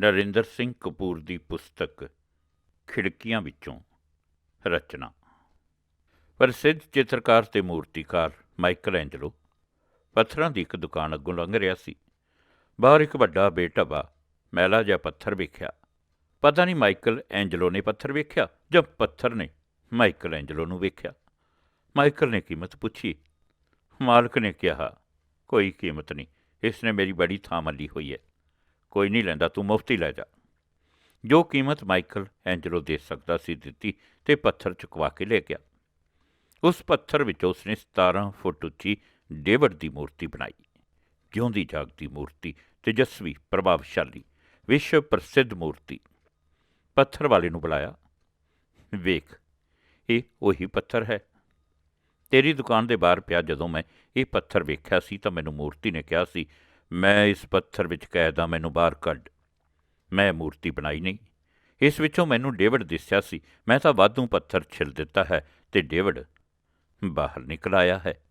ਨਰਿੰਦਰ ਸਿੰਘ ਕਪੂਰ ਦੀ ਪੁਸਤਕ, ਖਿੜਕੀਆਂ ਵਿੱਚੋਂ, ਰਚਨਾ। ਪ੍ਰਸਿੱਧ ਚਿੱਤਰਕਾਰ ਤੇ ਮੂਰਤੀਕਾਰ ਮਾਈਕਲ ਐਂਜਲੋ ਪੱਥਰਾਂ ਦੀ ਇੱਕ ਦੁਕਾਨ ਅੱਗੋਂ ਲੰਘ ਰਿਹਾ ਸੀ। ਬਾਹਰ ਇੱਕ ਵੱਡਾ ਬੇਟਵਾ ਮੈਲਾ ਜਿਹਾ ਪੱਥਰ ਵੇਖਿਆ। ਪਤਾ ਨਹੀਂ ਮਾਈਕਲ ਐਂਜਲੋ ਨੇ ਪੱਥਰ ਵੇਖਿਆ ਜਾਂ ਪੱਥਰ ਨੇ ਮਾਈਕਲ ਐਂਜਲੋ ਨੂੰ ਵੇਖਿਆ। ਮਾਈਕਲ ਨੇ ਕੀਮਤ ਪੁੱਛੀ। ਮਾਲਕ ਨੇ ਕਿਹਾ, ਕੋਈ ਕੀਮਤ ਨਹੀਂ, ਇਸ ਨੇ ਮੇਰੀ ਬੜੀ ਥਾਂ ਮੱਲੀ ਹੋਈ ਹੈ। ਕੋਈ ਨਹੀਂ ਲੈਂਦਾ, ਤੂੰ ਮੁਫਤ ਹੀ ਲੈ ਜਾ। ਜੋ ਕੀਮਤ ਮਾਈਕਲ ਐਂਜਲੋ ਦੇ ਸਕਦਾ ਸੀ ਦਿੱਤੀ ਤੇ ਪੱਥਰ ਚੁਕਵਾ ਕੇ ਲੈ ਗਿਆ। ਉਸ ਪੱਥਰ ਵਿੱਚ ਉਸਨੇ 17 ਫੁੱਟ ਉੱਚੀ ਡੇਵਿਡ ਦੀ ਮੂਰਤੀ ਬਣਾਈ। ਜਿਉਂਦੀ ਜਾਗਦੀ ਮੂਰਤੀ? ਤੇਜਸਵੀ, ਪ੍ਰਭਾਵਸ਼ਾਲੀ ਵਿਸ਼ਵ ਪ੍ਰਸਿੱਧ ਮੂਰਤੀ। ਪੱਥਰ ਵਾਲੇ ਨੂੰ ਬੁਲਾਇਆ। ਵੇਖ, ਇਹ ਉਹੀ ਪੱਥਰ ਹੈ। ਤੇਰੀ ਦੁਕਾਨ ਦੇ ਬਾਹਰ ਪਿਆ ਜਦੋਂ ਮੈਂ ਇਹ ਪੱਥਰ ਵੇਖਿਆ ਸੀ ਤਾਂ ਮੈਨੂੰ ਮੂਰਤੀ ਨੇ ਕਿਹਾ ਸੀ ਮੈਂ ਇਸ ਪੱਥਰ ਵਿੱਚ ਕੈਦ ਹਾਂ ਮੈਨੂੰ ਬਾਹਰ ਕੱਢ। ਮੈਂ ਮੂਰਤੀ ਬਣਾਈ ਨਹੀਂ। ਇਸ ਵਿੱਚੋਂ ਮੈਨੂੰ ਡੇਵਿਡ ਦਿਸਿਆ ਸੀ। ਮੈਂ ਤਾਂ ਵਾਧੂ ਪੱਥਰ ਛਿਲ ਦਿੱਤਾ ਹੈ ਤੇ ਡੇਵਿਡ ਬਾਹਰ ਨਿਕਲ ਆਇਆ ਹੈ।